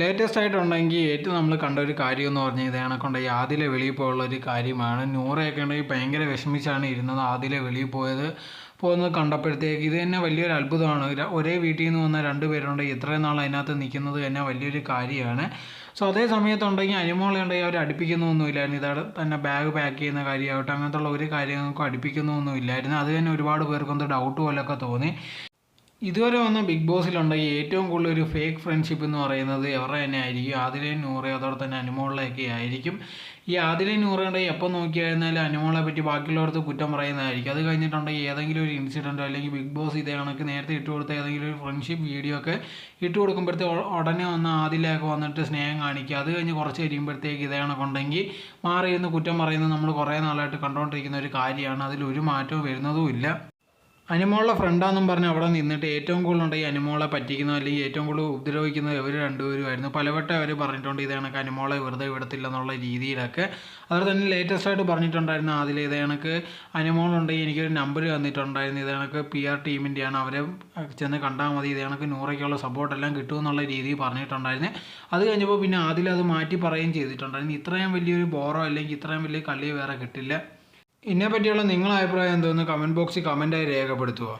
Latest ആയിട്ടുണ്ടെങ്കിൽ ഏറ്റവും നമ്മൾ കണ്ട ഒരു കാര്യം എന്ന് പറഞ്ഞാൽ ഇതാണ് കൊണ്ട് ഈ ആദിലെ വെളിയിൽ പോയുള്ള ഒരു കാര്യമാണ്. നൂറയൊക്കെ ഉണ്ടെങ്കിൽ ഭയങ്കര വിഷമിച്ചാണ് ഇരുന്നത് ആദിലെ വെളിയിൽ പോയത്. പോകുന്നത് കണ്ടപ്പോഴത്തേക്ക് ഇത് തന്നെ വലിയൊരു അത്ഭുതമാണ്. ഒരേ വീട്ടിൽ നിന്ന് വന്ന രണ്ട് പേരുണ്ട്. ഇത്രയും നാൾ അതിനകത്ത് നിൽക്കുന്നത് തന്നെ വലിയൊരു കാര്യമാണ്. സോ അതേ സമയത്തുണ്ടെങ്കിൽ അനിമോളെ ഉണ്ടെങ്കിൽ അവർ അടുപ്പിക്കുന്നൊന്നുമില്ലായിരുന്നു. ഇതാണ് തന്നെ ബാഗ് പാക്ക് ചെയ്യുന്ന കാര്യമാവട്ടെ അങ്ങനത്തുള്ള ഒരു കാര്യങ്ങൾക്കും അടുപ്പിക്കുന്നൊന്നുമില്ലായിരുന്നു. അത് തന്നെ ഒരുപാട് പേർക്കൊന്ന് ഡൗട്ട് പോലൊക്കെ തോന്നി. ഇതുവരെ വന്ന ബിഗ് ബോസിലുണ്ടെങ്കിൽ ഏറ്റവും കൂടുതൽ ഒരു ഫേക്ക് ഫ്രണ്ട്ഷിപ്പ് എന്ന് പറയുന്നത് എവരുടെ തന്നെ ആയിരിക്കും? ആതിലേ നൂറ് അതോടെ തന്നെ അനുമോളിലൊക്കെ ആയിരിക്കും. ഈ ആദിലയും നൂറുണ്ടെങ്കിൽ എപ്പോൾ നോക്കിയായിരുന്നാലും അനുമോളെ പറ്റി ബാക്കിയുള്ളവർക്ക് കുറ്റം പറയുന്നതായിരിക്കും. അത് കഴിഞ്ഞിട്ടുണ്ടെങ്കിൽ ഏതെങ്കിലും ഒരു ഇൻസിഡന്റോ അല്ലെങ്കിൽ ബിഗ് ബോസ് ഇതേ കണക്ക് നേരത്തെ ഇട്ട് കൊടുത്ത ഏതെങ്കിലും ഒരു ഫ്രണ്ട്ഷിപ്പ് വീഡിയോ ഒക്കെ ഇട്ട് കൊടുക്കുമ്പോഴത്തേക്ക് ഉടനെ വന്ന് ആദിലൊക്കെ വന്നിട്ട് സ്നേഹം കാണിക്കുക. അത് കഴിഞ്ഞ് കുറച്ച് കഴിയുമ്പോഴത്തേക്ക് ഇതേ കണക്കുണ്ടെങ്കിൽ മാറി ഇരുന്ന് കുറ്റം പറയുന്നത് നമ്മൾ കുറേ നാളായിട്ട് കണ്ടുകൊണ്ടിരിക്കുന്ന ഒരു കാര്യമാണ്. അതിൽ ഒരു മാറ്റവും വരുന്നതും ഇല്ല അനിമോളുടെ ഫ്രണ്ടാന്നും പറഞ്ഞ് അവിടെ നിന്നിട്ട് ഏറ്റവും കൂടുതൽ ഈ അനിമോളെ അല്ലെങ്കിൽ ഏറ്റവും കൂടുതൽ ഉപദ്രവിക്കുന്നത് ഇവർ രണ്ടുപേരുമായിരുന്നു. പലവട്ടം അവർ പറഞ്ഞിട്ടുണ്ട് ഇത് കണക്ക് അനിമോളെ വെറുതെ വിടത്തില്ല എന്നുള്ള രീതിയിലൊക്കെ. അതുപോലെ തന്നെ ലേറ്റസ്റ്റ് ആയിട്ട് പറഞ്ഞിട്ടുണ്ടായിരുന്നു അതിൽ ഇത് കണക്ക് അനിമോളുണ്ടെങ്കിൽ എനിക്കൊരു നമ്പർ തന്നിട്ടുണ്ടായിരുന്നു. ഇത് കണക്ക് പി ആർ ടീമിന്റെയാണ് അവരെ ചെന്ന് കണ്ടാൽ മതി ഇത് കണക്ക് നൂറയ്ക്കുള്ള സപ്പോർട്ടെല്ലാം കിട്ടുമെന്നുള്ള രീതിയിൽ പറഞ്ഞിട്ടുണ്ടായിരുന്നു. അത് കഴിഞ്ഞപ്പോൾ പിന്നെ അതിൽ അത് മാറ്റി പറയുകയും ചെയ്തിട്ടുണ്ടായിരുന്നു. ഇത്രയും വലിയൊരു ബോറോ അല്ലെങ്കിൽ ഇത്രയും വലിയ കളി വേറെ കിട്ടില്ല. ഇതിനെ പറ്റിയുള്ള നിങ്ങളുടെ അഭിപ്രായം എന്തോന്ന് കമന്റ് ബോക്സിൽ കമന്റായി രേഖപ്പെടുത്തുക